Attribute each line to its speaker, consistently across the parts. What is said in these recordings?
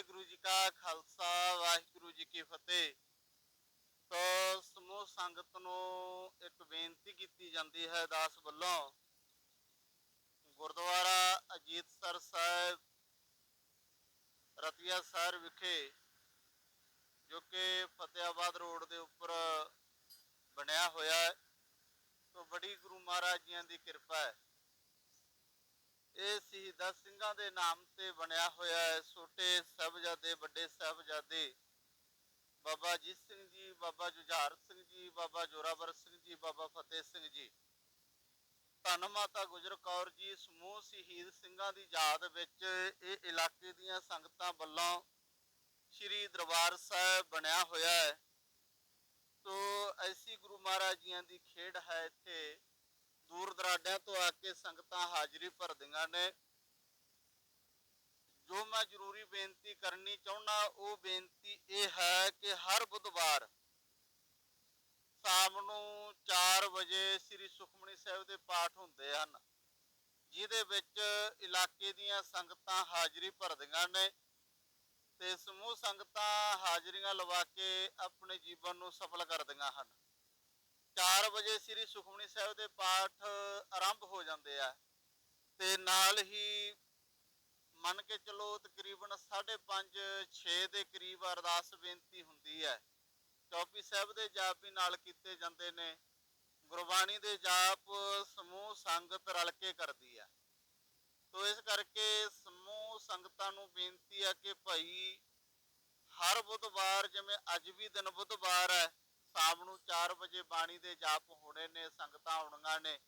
Speaker 1: ਵਾਹਿਗੁਰੂ ਜੀ ਕਾ ਖਾਲਸਾ, ਵਾਹਿਗੁਰੂ ਜੀ ਕੀ ਫਤਿਹ। ਤੋ ਸਮੂਹ ਸੰਗਤ ਨੂੰ ਇੱਕ ਬੇਨਤੀ ਕੀਤੀ ਜਾਂਦੀ ਹੈ ਦਾਸ ਵੱਲੋਂ। ਗੁਰਦੁਆਰਾ ਅਜੀਤਸਰ ਸਾਹਿਬ, ਰਤੀਆ ਸਾਹਿਬ ਵਿਖੇ, ਜੋ ਕਿ ਫਤਿਆਬਾਦ ਰੋਡ ਦੇ ਉੱਪਰ ਬਣਿਆ ਹੋਇਆ ਹੈ। ਤੋ ਬੜੀ ਗੁਰੂ ਮਹਾਰਾਜ ਜੀਆਂ ਦੀ ਕਿਰਪਾ ਹੈ। ਇਹ ਸ਼ਹੀਦਾਂ ਸਿੰਘਾਂ ਦੇ ਨਾਮ ਤੇ ਬਣਿਆ ਹੋਇਆ ਹੈ। ਛੋਟੇ ਸਾਹਿਬਜ਼ਾਦੇ, ਵੱਡੇ ਸਾਹਿਬਜ਼ਾਦੇ ਬਾਬਾ ਅਜੀਤ ਸਿੰਘ ਜੀ, ਬਾਬਾ ਜੁਝਾਰ ਸਿੰਘ ਜੀ, ਬਾਬਾ ਜੋਰਾਵਰ ਸਿੰਘ ਜੀ, ਬਾਬਾ ਫਤਿਹ ਸਿੰਘ ਜੀ। ਧੰਨ ਮਾਤਾ ਗੁਜਰ ਕੌਰ ਜੀ, ਸਮੂਹ ਸ਼ਹੀਦ ਸਿੰਘਾਂ ਦੀ ਯਾਦ ਵਿੱਚ ਇਹ ਇਲਾਕੇ ਦੀਆਂ ਸੰਗਤਾਂ ਵੱਲੋਂ ਸ੍ਰੀ ਦਰਬਾਰ ਸਾਹਿਬ ਬਣਿਆ ਹੋਇਆ ਹੈ। ਤੋ, ਐਸੀ ਗੁਰੂ ਮਹਾਰਾਜ ਜੀਆਂ ਦੀ ਖੇਡ ਹੈ ਇੱਥੇ। ਦੂਰ ਦਰਾਡਿਆਂ ਤੋਂ ਆ ਕੇ ਸੰਗਤਾਂ ਹਾਜ਼ਰੀ ਭਰਦੀਆਂ ਨੇ। ਜੋ ਮੈਂ ਜ਼ਰੂਰੀ ਬੇਨਤੀ ਕਰਨੀ ਚਾਹੁੰਦਾ, ਉਹ ਬੇਨਤੀ ਇਹ ਹੈ ਕਿ ਹਰ ਬੁੱਧਵਾਰ ਸ਼ਾਮ ਨੂੰ 4 ਵਜੇ ਸ੍ਰੀ ਸੁਖਮਨੀ ਸਾਹਿਬ ਦੇ ਪਾਠ ਹੁੰਦੇ ਹਨ, ਜਿਹਦੇ ਵਿੱਚ ਇਲਾਕੇ ਦੀਆਂ ਸੰਗਤਾਂ ਹਾਜ਼ਰੀ ਭਰਦੀਆਂ ਨੇ ਤੇ ਸਮੂਹ ਸੰਗਤਾਂ ਹਾਜ਼ਰੀਆਂ ਲਵਾ ਕੇ ਆਪਣੇ ਜੀਵਨ ਨੂੰ ਸਫਲ ਕਰਦੀਆਂ ਹਨ। 4 ਵਜੇ ਸ੍ਰੀ ਸੁਖਮਨੀ ਸਾਹਿਬ ਦੇ ਪਾਠ ਆਰੰਭ ਹੋ ਜਾਂਦੇ ਆ ਤੇ ਨਾਲ ਹੀ ਮੰਨ ਕੇ ਚਲੋ ਤਕਰੀਬਨ 5:30 6 ਦੇ ਕਰੀਬ ਅਰਦਾਸ ਬੇਨਤੀ ਹੁੰਦੀ ਹੈ। ਚੌਪੀ ਸਾਹਿਬ ਦੇ ਜਾਪ ਵੀ ਨਾਲ ਕੀਤੇ ਜਾਂਦੇ ਨੇ। ਗੁਰਬਾਣੀ ਦੇ ਜਾਪ ਸਮੂਹ ਸੰਗਤ ਰਲ ਕੇ ਕਰਦੀ ਹੈ ਤੋ ਇਸ ਕਰਕੇ ਸਮੂਹ ਸੰਗਤਾਂ ਨੂੰ ਬੇਨਤੀ ਆ ਕਿ ਭਾਈ ਹਰ ਬੁੱਧਵਾਰ, ਜਿਵੇਂ ਅੱਜ ਵੀ ਦਿਨ ਬੁੱਧਵਾਰ ਹੈ ਸ਼ਾਮ ਨੂੰ 4 ਵਜੇ ਬਾਣੀ ਦੇ ਜਾਪ ਹੋਣੇ ਨੇ, ਸੰਗਤਾਂ ਆਉਣੀਆਂ ਨੇ।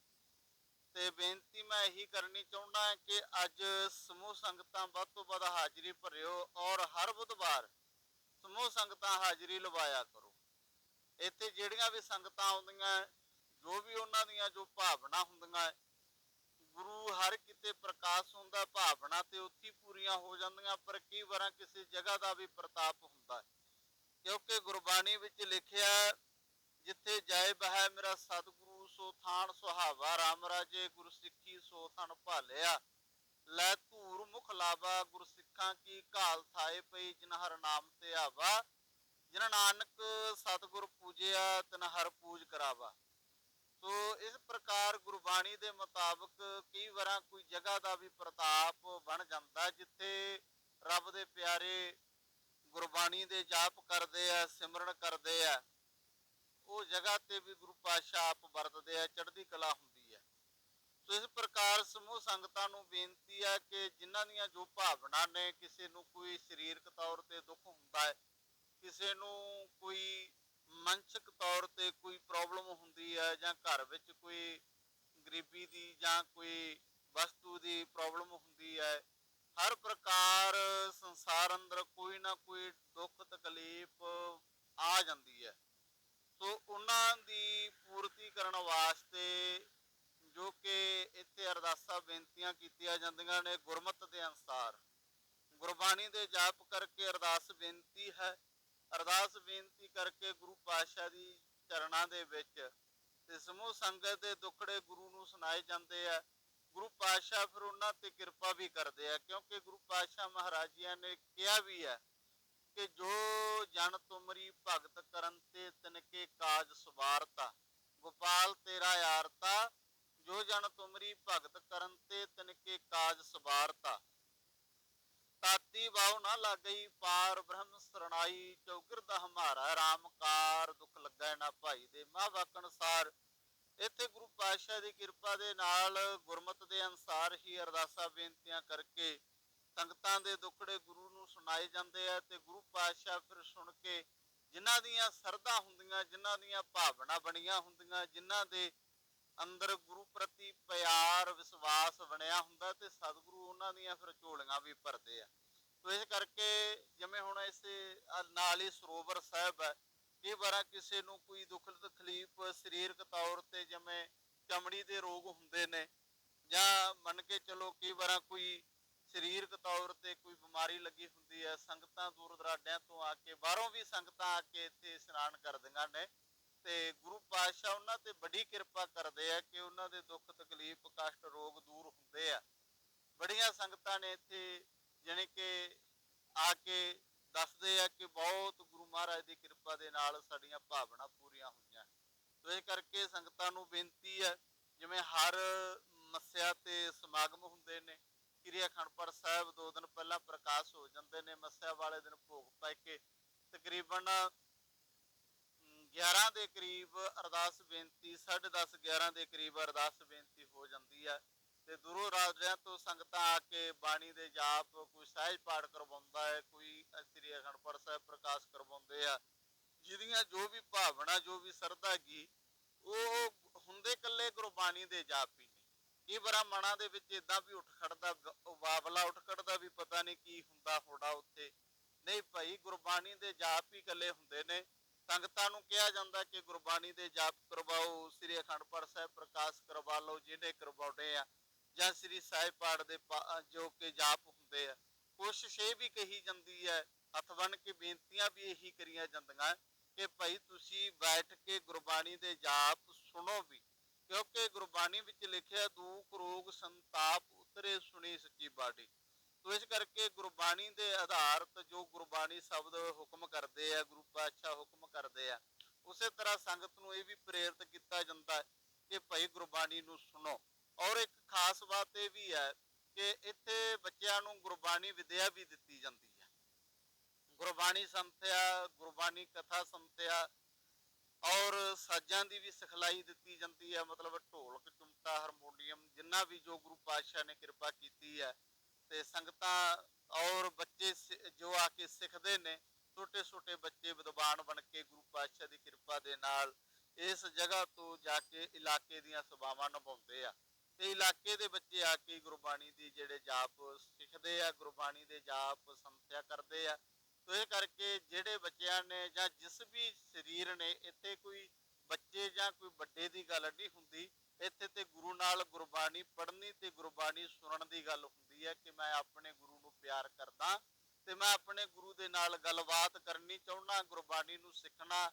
Speaker 1: ਤੇ ਬੇਨਤੀ ਮੈਂ ਇਹੀ ਕਰਨੀ ਚਾਹੁੰਦਾ ਹਾਂ ਕਿ ਅੱਜ ਸਮੂਹ ਸੰਗਤਾਂ ਵੱਧ ਤੋਂ ਵੱਧ ਹਾਜ਼ਰੀ ਭਰਿਓ ਔਰ ਹਰ ਬੁੱਧਵਾਰ ਸਮੂਹ ਸੰਗਤਾਂ ਹਾਜ਼ਰੀ ਲਵਾਇਆ ਕਰੋ। ਇੱਥੇ ਜਿਹੜੀਆਂ ਵੀ ਸੰਗਤਾਂ ਆਉਂਦੀਆਂ, ਜੋ ਵੀ ਉਹਨਾਂ ਦੀਆਂ ਜੋ ਭਾਵਨਾ ਹੁੰਦੀਆਂ, ਗੁਰੂ ਹਰ ਕਿਤੇ ਪ੍ਰਕਾਸ਼ ਹੁੰਦਾ, ਭਾਵਨਾ ਤੇ ਉੱਥੇ ਪੂਰੀਆਂ ਹੋ ਜਾਂਦੀਆਂ, ਪਰ ਕਈ ਵਾਰਾਂ ਕਿਸੇ ਜਗ੍ਹਾ ਦਾ ਵੀ ਪ੍ਰਤਾਪ ਹੁੰਦਾ ਹੈ। ਕਿਉਂਕਿ ਗੁਰਬਾਣੀ ਵਿੱਚ ਲਿਖਿਆ ਹੈ, ਜਿੱਥੇ ਜਾਏ ਬਹਿ ਮੇਰਾ ਸਤਿਗੁਰੂ ਸੋ ਥਾਨ ਸੁਹਾਵਾ ਰਾਮ ਰਾਜੇ ਗੁਰ ਸਿੱਖੀ ਸੋ ਥਨ ਭਾਲਿਆ। ਲੈ ਧੂਰ ਮੁਖ ਲਾਵਾ ਗੁਰ ਸਿੱਖਾਂ ਕੀ ਘਾਲ ਥਾਏ ਪਈ ਜਿਨ ਹਰ ਨਾਮ ਤੇ ਆਵਾ। ਜਿਨ ਨਾਨਕ ਸਤਿਗੁਰ ਪੂਜਿਆ ਤਿਨ ਹਰ ਪੂਜ ਕਰਾਵਾ। ਸੋ ਇਸ ਪ੍ਰਕਾਰ ਗੁਰਬਾਣੀ ਦੇ ਮੁਤਾਬਕ ਕਈ ਵਾਰਾਂ ਕੋਈ ਜਗ੍ਹਾ ਦਾ ਵੀ ਪ੍ਰਤਾਪ ਬਣ ਜਾਂਦਾ ਹੈ, ਜਿੱਥੇ ਰੱਬ ਦੇ ਪਿਆਰੇ ਗੁਰਬਾਣੀ ਦੇ ਜਾਪ ਕਰਦੇ ਆ, ਸਿਮਰਨ ਕਰਦੇ ਆ, ਉਹ ਜਗ੍ਹਾ ਤੇ ਵੀ ਗੁਰੂ ਪਾਤਸ਼ਾਹ ਆਪ ਵਰਤਦੇ ਆ, ਚੜ੍ਹਦੀ ਕਲਾ ਹੁੰਦੀ ਹੈ ਸੋ ਇਸ ਪ੍ਰਕਾਰ ਸਮੂਹ ਸੰਗਤਾਂ ਨੂੰ ਬੇਨਤੀ ਹੈ ਕਿ ਜਿਨ੍ਹਾਂ ਦੀਆਂ ਜੋ ਭਾਵਨਾ ਨੇ, ਕਿਸੇ ਨੂੰ ਕੋਈ ਸਰੀਰਕ ਤੌਰ ਤੇ ਦੁੱਖ ਹੁੰਦਾ ਹੈ, ਕਿਸੇ ਨੂੰ ਕੋਈ ਮਾਨਸਿਕ ਤੌਰ ਤੇ ਕੋਈ ਪ੍ਰੋਬਲਮ ਹੁੰਦੀ ਹੈ ਜਾਂ ਘਰ ਵਿੱਚ ਕੋਈ ਗਰੀਬੀ ਦੀ ਜਾਂ ਕੋਈ ਵਸਤੂ ਦੀ ਪ੍ਰੋਬਲਮ ਹੁੰਦੀ ਹੈ ਹਰ ਪ੍ਰਕਾਰ ਸੰਸਾਰ ਅੰਦਰ ਕੋਈ ਨਾ ਕੋਈ ਦੁੱਖ ਤਕਲੀਫ ਆ ਜਾਂਦੀ ਹੈ। ਸੋ ਉਹਨਾਂ ਦੀ ਪੂਰਤੀ ਕਰਨ ਵਾਸਤੇ ਜੋ ਕਿ ਇੱਥੇ ਅਰਦਾਸਾਂ, ਬੇਨਤੀਆਂ ਕੀਤੀਆਂ ਜਾਂਦੀਆਂ ਨੇ ਗੁਰਮਤ ਦੇ ਅਨਸਾਰ। ਗੁਰਬਾਣੀ ਦੇ ਜਾਪ ਕਰਕੇ ਅਰਦਾਸ ਬੇਨਤੀ ਹੈ। ਅਰਦਾਸ ਬੇਨਤੀ ਕਰਕੇ ਗੁਰੂ ਪਾਤਸ਼ਾਹ ਦੀ ਚਰਨਾਂ ਦੇ ਵਿੱਚ ਤੇ ਸਮੂਹ ਸੰਗਤ ਦੇ ਦੁੱਖੜੇ ਗੁਰੂ ਨੂੰ ਸੁਣਾਏ ਜਾਂਦੇ ਆ। ਗੁਰੂ ਪਾਤਸ਼ਾਹ ਫਿਰ ਉਹਨਾਂ ਤੇ ਕਿਰਪਾ ਵੀ ਕਰਦੇ ਆ, ਕਿਉਂਕਿ ਗੁਰੂ ਪਾਤਸ਼ਾਹ ਮਹਾਰਾਜਿਆਂ ਨੇ ਕਿਹਾ ਵੀ ਹੈ ਕਿ ਜੋ ਜਨ ਤੁਮਰੀ ਭਗਤ ਕਰਨ ਤੇ ਤਿਨਕੇ ਕਾਜ ਸਵਾਰਤਾ, ਗੋਪਾਲ ਤੇਰਾ ਯਾਰਤਾ ਜੋ ਜਨ ਤੁਮਰੀ ਭਗਤ ਕਰਨ ਤੇ ਤਿਨਕੇ ਕਾਜ ਸਵਾਰਤਾ। ਤਾਤੀ ਬਾਉ ਨਾ ਲੱਗਈ ਪਾਰ, ਬ੍ਰਹਮ ਸਰਣਾਈ ਚੌਗਿਰਦ ਹਮਾਰਾ ਰਾਮਕਾਰ ਦੁੱਖ ਲੱਗਾ ਨਾ ਭਾਈ ਦੇ, ਮਾਂ ਵਾਕ ਅਨੁਸਾਰ ਇੱਥੇ ਗੁਰੂ ਪਾਤਸ਼ਾਹ ਦੀ ਕਿਰਪਾ ਦੇ ਨਾਲ ਗੁਰਮਤ ਦੇ ਅਨਸਾਰ ਹੀ ਅਰਦਾਸਾਂ, ਬੇਨਤੀਆਂ ਕਰਕੇ ਸੰਗਤਾਂ ਦੇ ਦੁੱਖੜੇ ਗੁਰੂ ਨੂੰ ਸੁਣਾਏ ਜਾਂਦੇ ਆ ਤੇ ਗੁਰੂ ਪਾਤਸ਼ਾਹ ਫਿਰ ਸੁਣ ਕੇ ਜਿਨ੍ਹਾਂ ਦੀਆਂ ਸਰਦਾ ਹੁੰਦੀਆਂ, ਜਿਨ੍ਹਾਂ ਦੀਆਂ ਭਾਵਨਾ ਬਣੀਆਂ ਹੁੰਦੀਆਂ, ਜਿਨ੍ਹਾਂ ਦੇ ਅੰਦਰ ਗੁਰੂ ਪ੍ਰਤੀ ਪਿਆਰ, ਵਿਸ਼ਵਾਸ ਬਣਿਆ ਹੁੰਦਾ ਤੇ ਸਤਿਗੁਰੂ ਉਹਨਾਂ ਦੀਆਂ ਫਿਰ ਝੋਲੀਆਂ ਵੀ ਭਰਦੇ ਆ। ਸੋ ਇਸ ਕਰਕੇ ਜਿਵੇਂ ਹੁਣ ਇਸੇ ਨਾਲ ਹੀ ਸਰੋਵਰ ਸਾਹਿਬ ਹੈ ਕਈ ਵਾਰਾਂ ਕਿਸੇ ਨੂੰ ਕੋਈ ਦੁੱਖ ਤਕਲੀਫ, ਸਰੀਰਕ ਤੌਰ ਤੇ ਜਿਵੇਂ ਚਮੜੀ ਦੇ ਰੋਗ ਹੁੰਦੇ ਨੇ, ਜਾਂ ਮੰਨ ਕੇ ਚਲੋ ਕਈ ਵਾਰਾਂ ਕੋਈ ਸਰੀਰਕ ਤੌਰ ਤੇ ਕੋਈ ਬਿਮਾਰੀ ਲੱਗੀ ਹੁੰਦੀ ਹੈ, ਸੰਗਤਾਂ ਦੂਰ ਦਰਾਡਿਆਂ ਤੋਂ ਆ ਕੇ, ਬਾਹਰੋਂ ਵੀ ਸੰਗਤਾਂ ਆ ਕੇ ਇੱਥੇ ਇਸ਼ਨਾਨ ਕਰਦੀਆਂ ਨੇ, ਤੇ ਗੁਰੂ ਪਾਤਸ਼ਾਹ ਉਹਨਾਂ ਤੇ ਬੜੀ ਕਿਰਪਾ ਕਰਦੇ ਆ ਕਿ ਉਹਨਾਂ ਦੇ ਦੁੱਖ ਤਕਲੀਫ, ਕਸ਼ਟ, ਰੋਗ ਦੂਰ ਹੁੰਦੇ ਆ। ਬੜੀਆਂ ਸੰਗਤਾਂ ਨੇ ਇੱਥੇ ਜਾਣੀ ਕਿ ਆ ਕੇ ਦੱਸਦੇ ਆ ਕਿ ਬਹੁਤ ਗੁਰੂ ਮਹਾਰਾਜ ਦੀ ਕਿਰਪਾ ਦੇ ਨਾਲ ਸਾਡੀਆਂ ਭਾਵਨਾ ਪੂਰੀਆਂ ਹੋਈਆਂ। ਸੋ ਇਸ ਕਰਕੇ ਸੰਗਤਾਂ ਨੂੰ ਬੇਨਤੀ ਹੈ ਜਿਵੇਂ ਹਰ ਮੱਸਿਆ ਤੇ ਸਮਾਗਮ ਹੁੰਦੇ ਨੇ ਕਿਰਿਆ ਖੰਡਪੜ ਸਾਹਿਬ ਦੋ ਦਿਨ ਪਹਿਲਾਂ ਪ੍ਰਕਾਸ਼ ਹੋ ਜਾਂਦੇ ਨੇ ਮੱਸਿਆ ਵਾਲੇ ਦਿਨ ਭੋਗ ਪੈ ਕੇ ਤਕਰੀਬਨ ਅਮ, 11 ਦੇ ਕਰੀਬ ਅਰਦਾਸ ਬੇਨਤੀ 10:30 11 ਦੇ ਕਰੀਬ ਅਰਦਾਸ ਬੇਨਤੀ ਹੋ ਜਾਂਦੀ ਹੈ। ਤੇ ਦੂਰੋਂ ਰਾਜਿਆਂ ਤੋਂ ਸੰਗਤਾਂ ਆ ਕੇ ਬਾਣੀ ਦੇ ਜਾਪ ਕੋਈ ਸਹਿਜ ਪਾਠ ਕਰਵਾਉਂਦਾ ਹੈ, ਕੋਈ ਸ੍ਰੀ ਅਖੰਡ ਸਾਹਿਬ ਪ੍ਰਕਾਸ਼ ਕਰਵਾਉਂਦੇ ਆ, ਜਿਹਦੀਆਂ ਜੋ ਵੀ ਭਾਵਨਾ, ਜੋ ਵੀ ਸਰਦਾ ਗੀ ਉਹ ਹੁੰਦੇ ਕੱਲੇ ਗੁਰਬਾਣੀ ਦੇ ਜਾਪ ਹੀ ਨੇ ਕਈ ਵਾਰ ਮਨਾਂ ਦੇ ਵਿੱਚ ਇਦਾਂ ਵੀ ਉੱਠ ਖੜਦਾ, ਗ- ਉੱਠ ਖੜਦਾ ਵੀ ਪਤਾ ਨਹੀਂ ਕੀ ਹੁੰਦਾ ਹੋੜਾ ਉੱਥੇ। ਨਹੀਂ ਭਾਈ ਗੁਰਬਾਣੀ ਦੇ ਜਾਪ ਹੀ ਕੱਲੇ ਹੁੰਦੇ ਨੇ। ਸੰਗਤਾਂ ਨੂੰ ਕਿਹਾ ਜਾਂਦਾ ਕਿ ਗੁਰਬਾਣੀ ਦੇ ਜਾਪ ਕਰਵਾਓ, ਸ੍ਰੀ ਅਖੰਡ ਪਾਠ ਸਾਹਿਬ ਪ੍ਰਕਾਸ਼ ਕਰਵਾ ਲਓ, ਜਿਹਨੇ ਕਰਵਾਉਣੇ ਆ। ਜਾਂ ਸ੍ਰੀ ਸਾਹਿਬ ਪਾਠ ਦੇ ਪਾ- ਜੋ ਕਿ ਜਾਪ ਹੁੰਦੇ ਆ, ਕੋਸ਼ਿਸ਼ ਇਹ ਵੀ ਕਹੀ ਜਾਂਦੀ ਹੈ, ਹੱਥ ਬੰਨ ਕੇ ਬੇਨਤੀਆਂ ਵੀ ਇਹੀ ਕਰੀਆਂ ਜਾਂਦੀਆਂ ਕਿ ਭਾਈ ਤੁਸੀਂ ਬੈਠ ਕੇ ਗੁਰਬਾਣੀ ਦੇ ਜਾਪ ਸੁਣੋ ਵੀ, ਕਿਉਂਕਿ ਗੁਰਬਾਣੀ ਵਿੱਚ ਲਿਖਿਆ, ਦੁੱਖ, ਰੋਗ, ਸੰਤਾਪ ਉਤਰੇ ਸੁਣੀ ਸੱਚੀ ਬਾਣੀ। ਤੋ ਇਸ ਕਰਕੇ ਗੁਰਬਾਣੀ ਦੇ ਆਧਾਰਤ ਜੋ ਗੁਰਬਾਣੀ ਸ਼ਬਦ ਹੁਕਮ ਕਰਦੇ ਆ, ਗੁਰੂ ਪਾਤਸ਼ਾਹ ਹੁਕਮ ਕਰਦੇ ਆ, ਉਸੇ ਤਰ੍ਹਾਂ ਸੰਗਤ ਨੂੰ ਇਹ ਵੀ ਪ੍ਰੇਰਿਤ ਕੀਤਾ ਜਾਂਦਾ ਹੈ ਕਿ ਭਾਈ ਗੁਰਬਾਣੀ ਨੂੰ ਸੁਣੋ। ਔਰ ਇੱਕ ਖਾਸ ਬਾਤ ਇਹ ਵੀ ਹੈ ਕਿ ਇੱਥੇ ਬੱਚਿਆਂ ਨੂੰ ਗੁਰਬਾਣੀ ਵਿਦਿਆ ਵੀ ਦਿੱਤੀ ਜਾਂਦੀ ਹੈ। ਗੁਰਬਾਣੀ ਸੰਥਿਆ, ਗੁਰਬਾਣੀ ਕਥਾ ਸੰਥਿਆ ਔਰ ਸਾਜ਼ਾਂ ਦੀ ਵੀ ਸਿਖਲਾਈ ਦਿੱਤੀ ਜਾਂਦੀ ਹੈ। ਮਤਲਬ ਢੋਲਕ ਚੁੰਮਟਾ ਹਾਰਮੋਨੀਅਮ ਜਿੰਨਾ ਵੀ ਜੋ ਗੁਰੂ ਪਾਤਸ਼ਾਹ ਨੇ ਕਿਰਪਾ ਕੀਤੀ ਹੈ ਤੇ ਸੰਗਤਾਂ ਔਰ ਬੱਚੇ ਸਿ- ਜੋ ਆ ਕੇ ਸਿੱਖਦੇ ਨੇ ਛੋਟੇ ਛੋਟੇ ਬੱਚੇ ਵਿਦਵਾਨ ਬਣ ਕੇ ਗੁਰੂ ਪਾਤਸ਼ਾਹ ਦੀ ਕਿਰਪਾ ਦੇ ਨਾਲ ਇਸ ਜਗ੍ਹਾ ਤੋਂ ਜਾ ਕੇ ਇਲਾਕੇ ਦੀਆਂ ਸਭਾਵਾਂ ਨਿਭਾਉਂਦੇ ਆ। ਤੇ ਇਲਾਕੇ ਦੇ ਬੱਚੇ ਆ ਕੇ ਗੁਰਬਾਣੀ ਦੀ ਜਿਹੜੇ ਜਾਪ ਸਿੱਖਦੇ ਆ, ਗੁਰਬਾਣੀ ਦੇ ਜਾਪ ਸੰਥਿਆ ਕਰਦੇ ਆ, ਤੋ ਇਹ ਕਰਕੇ ਜਿਹੜੇ ਬੱਚਿਆਂ ਨੇ ਜਾਂ ਜਿਸ ਵੀ ਸਰੀਰ ਨੇ, ਇੱਥੇ ਕੋਈ ਬੱਚੇ ਜਾਂ ਕੋਈ ਵੱਡੇ ਦੀ ਗੱਲ ਨਹੀਂ ਹੁੰਦੀ, ਇੱਥੇ ਤੇ ਗੁਰੂ ਨਾਲ ਗੁਰਬਾਣੀ ਪੜ੍ਹਨੀ ਤੇ ਗੁਰਬਾਣੀ ਸੁਣਨ ਦੀ ਗੱਲ ਹੁੰਦੀ ਹੈ ਕਿ ਮੈਂ ਆਪਣੇ ਗੁਰੂ ਨੂੰ ਪਿਆਰ ਕਰਦਾ ਤੇ ਮੈਂ ਆਪਣੇ ਗੁਰੂ ਦੇ ਨਾਲ ਗੱਲਬਾਤ ਕਰਨੀ ਚਾਹੁੰਦਾ, ਗੁਰਬਾਣੀ ਨੂੰ ਸਿੱਖਣਾ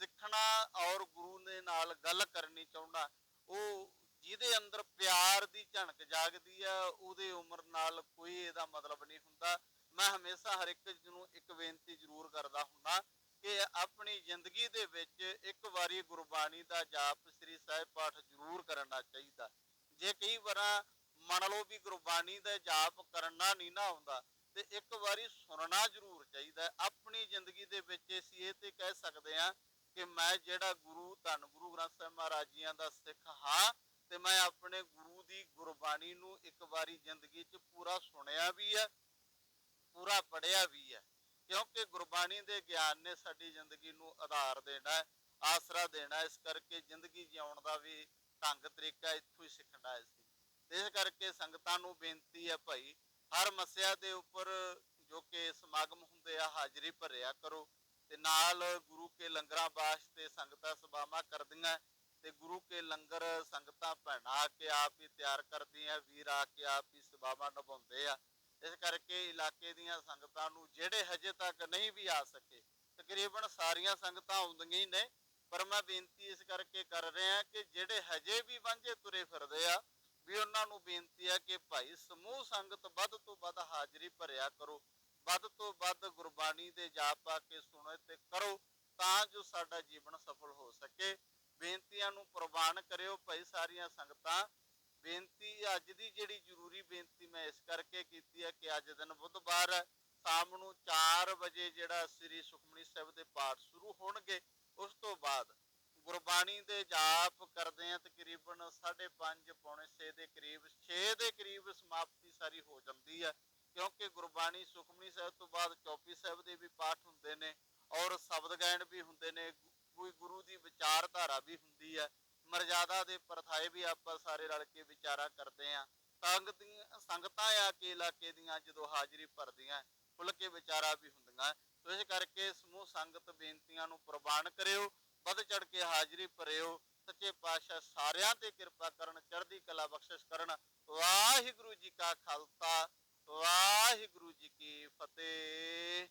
Speaker 1: ਸਿੱਖਣਾ ਔਰ ਗੁਰੂ ਦੇ ਨਾਲ ਗੱਲ ਕਰਨੀ ਚਾਹੁੰਦਾ, ਉਹ ਜਿਹਦੇ ਅੰਦਰ ਪਿਆਰ ਦੀ ਝਣਕ ਜਾਗਦੀ ਆ, ਉਹਦੇ ਉਮਰ ਨਾਲ ਕੋਈ ਇਹਦਾ ਮਤਲਬ ਨਹੀਂ ਹੁੰਦਾ। ਮੈਂ ਹਮੇਸ਼ਾ ਹਰ ਇੱਕ ਨੂੰ ਇੱਕ ਬੇਨਤੀ ਜ਼ਰੂਰ ਕਰਦਾ ਹੁੰਦਾ ਕਿ ਆਪਣੀ ਜ਼ਿੰਦਗੀ ਦੇ ਵਿੱਚ ਇੱਕ ਵਾਰੀ ਗੁਰਬਾਣੀ ਦਾ ਜਾਪ ਸ੍ਰੀ ਸਾਹਿਬ ਪਾਠ ਜ਼ਰੂਰ ਕਰਨਾ ਚਾਹੀਦਾ। ਜੇ ਕਈ ਵਾਰਾਂ ਮੰਨ ਲਓ ਵੀ ਗੁਰਬਾਣੀ ਦਾ ਜਾਪ ਕਰਨਾ ਨਹੀਂ ਨਾ ਆਉਂਦਾ ਤੇ ਇੱਕ ਵਾਰੀ ਸੁਣਨਾ ਜ਼ਰੂਰ ਚਾਹੀਦਾ। ਆਪਣੀ ਜ਼ਿੰਦਗੀ ਦੇ ਵਿੱਚ ਅਸੀਂ ਇਹ ਤੇ ਕਹਿ ਸਕਦੇ ਹਾਂ ਕਿ ਮੈਂ ਜਿਹੜਾ ਗੁਰੂ, ਧੰਨ ਗੁਰੂ ਗ੍ਰੰਥ ਸਾਹਿਬ ਮਹਾਰਾਜ ਜੀਆਂ ਦਾ ਸਿੱਖ ਹਾਂ ਤੇ ਮੈਂ ਆਪਣੇ ਗੁਰੂ ਦੀ ਗੁਰਬਾਣੀ ਨੂੰ ਇੱਕ ਵਾਰੀ ਜ਼ਿੰਦਗੀ 'ਚ ਪੂਰਾ ਸੁਣਿਆ ਵੀ ਹੈ, ਪੂਰਾ ਪੜਿਆ ਵੀ ਹੈ, ਕਿਉਂਕਿ ਗੁਰਬਾਣੀ ਦੇ ਗਿਆਨ ਨੇ ਸਾਡੀ ਜ਼ਿੰਦਗੀ ਨੂੰ ਆਧਾਰ ਦੇਣਾ ਹੈ, ਆਸਰਾ ਦੇਣਾ ਇਸ ਕਰਕੇ ਜ਼ਿੰਦਗੀ ਜਿਉਣ ਦਾ ਵੀ ਢੰਗ ਤਰੀਕਾ ਇੱਥੋਂ ਹੀ ਸਿੱਖਣਾ ਸੀ ਇਸ ਕਰਕੇ ਸੰਗਤਾਂ ਨੂੰ ਬੇਨਤੀ ਹੈ ਭਾਈ, ਹਰ ਮਸਿਆ ਦੇ ਉੱਪਰ ਜੋ ਕਿ ਸਮਾਗਮ ਹੁੰਦੇ ਆ, ਹਾਜ਼ਰੀ ਭਰਿਆ ਕਰੋ ਤੇ ਨਾਲ ਗੁਰੂ ਕੇ ਲੰਗਰਾਂ ਬਾਸ਼ ਤੇ ਸੰਗਤਾਂ ਸਭਾਵਾਂ ਕਰਦੀਆਂ ਤੇ ਗੁਰੂ ਕੇ ਲੰਗਰ ਸੰਗਤਾਂ ਭੈਣਾਂ ਆ ਕੇ ਆਪ ਹੀ ਤਿਆਰ ਕਰਦੀਆਂ, ਵੀਰ ਆ ਕੇ ਆਪ ਹੀ ਸਭਾਵਾਂ ਨਿਭਾਉਂਦੇ ਆ। ਇਸ ਕਰਕੇ ਇਲਾਕੇ ਦੀਆਂ ਸੰਗਤਾਂ ਨੂੰ ਜਿਹੜੇ ਹਜੇ ਤੱਕ ਨਹੀਂ ਵੀ ਆ ਸਕੇ, ਤਕਰੀਬਨ ਸਾਰੀਆਂ ਸੰਗਤਾਂ ਆਉਂਦੀਆਂ ਹੀ ਨੇ, ਪਰ ਮੈਂ ਬੇਨਤੀ ਇਸ ਕਰਕੇ ਕਰ ਰਿਹਾ ਕਿ ਜਿਹੜੇ ਹਜੇ ਵੀ ਵਾਂਝੇ ਤੁਰੇ ਫਿਰਦੇ ਆ, ਵੀ ਉਹਨਾਂ ਨੂੰ ਬੇਨਤੀ ਆ ਕਿ ਭਾਈ ਸਮੂਹ ਸੰਗਤ ਵੱਧ ਤੋਂ ਵੱਧ ਹਾਜ਼ਰੀ ਭਰਿਆ ਕਰੋ, ਵੱਧ ਤੋਂ ਵੱਧ ਗੁਰਬਾਣੀ ਦੇ ਜਾਪ ਆ ਕੇ ਸੁਣੋ ਤੇ ਕਰੋ, ਤਾਂ ਜੋ ਸਾਡਾ ਜੀਵਨ ਸਫਲ ਹੋ ਸਕੇ। ਬੇਨਤੀਆਂ ਨੂੰ ਪ੍ਰਵਾਨ ਕਰਿਓ ਭਾਈ ਸਾਰੀਆਂ ਸੰਗਤਾਂ। ਬੇਨਤੀ ਅੱਜ ਦੀ ਜਿਹੜੀ ਜ਼ਰੂਰੀ ਬੇਨਤੀ ਮੈਂ ਇਸ ਕਰਕੇ ਕੀਤੀ ਹੈ ਕਿ ਅੱਜ ਦਿਨ ਬੁੱਧਵਾਰ ਸ਼ਾਮ ਨੂੰ 4 ਵਜੇ ਜਿਹੜਾ ਸ੍ਰੀ ਸੁਖਮਨੀ ਸਾਹਿਬ ਦੇ ਪਾਠ ਸ਼ੁਰੂ ਹੋਣਗੇ। ਉਸ ਤੋਂ ਬਾਅਦ ਗੁਰਬਾਣੀ ਦੇ ਜਾਪ ਕਰਦੇ ਆ ਤਕਰੀਬਨ 5:30 ਪੌਣੇ 6 ਦੇ ਕਰੀਬ 6 ਦੇ ਕਰੀਬ ਸਮਾਪਤੀ ਸਾਰੀ ਹੋ ਜਾਂਦੀ ਹੈ। ਕਿਉਂਕਿ ਗੁਰਬਾਣੀ ਸੁਖਮਨੀ ਸਾਹਿਬ ਤੋਂ ਬਾਅਦ ਚੌਪੀ ਸਾਹਿਬ ਦੇ ਵੀ ਪਾਠ ਹੁੰਦੇ ਨੇ ਔਰ ਸ਼ਬਦ ਗਾਇਨ ਵੀ ਹੁੰਦੇ ਨੇ। ਕੋਈ ਗੁਰੂ ਦੀ ਵਿਚਾਰਧਾਰਾ ਵੀ ਹੁੰਦੀ ਹੈ, ਮਰਜ਼ਾਦਾ ਦੇ ਪਰਥਾਏ ਵੀ ਆਪਾਂ ਸਾਰੇ ਰਲ ਕੇ ਵਿਚਾਰਾ ਕਰਦੇ ਆ ਸੰਗਤਾਂ ਆ ਕੇ ਇਲਾਕੇ ਦੀਆਂ ਜਦੋਂ ਹਾਜ਼ਰੀ ਭਰਦੀਆਂ ਖੁੱਲ ਕੇ ਵਿਚਾਰਾ ਵੀ ਹੁੰਦੀਆਂ। ਸੋ ਇਸ ਕਰਕੇ ਸਮੂਹ ਸੰਗਤ ਬੇਨਤੀਆਂ ਨੂੰ ਪ੍ਰਵਾਨ ਕਰਿਓ, ਵੱਧ ਚੜ ਕੇ ਹਾਜ਼ਰੀ ਭਰਿਓ। ਸੱਚੇ ਪਾਤਸ਼ਾਹ ਸਾਰਿਆਂ ਤੇ ਕਿਰਪਾ ਕਰਨ, ਚੜ੍ਹਦੀ ਕਲਾ ਬਖਸ਼ਿਸ਼ ਕਰਨ। ਵਾਹਿਗੁਰੂ ਜੀ ਕਾ ਖਾਲਸਾ, ਵਾਹਿਗੁਰੂ ਜੀ ਕੀ ਫਤਿਹ।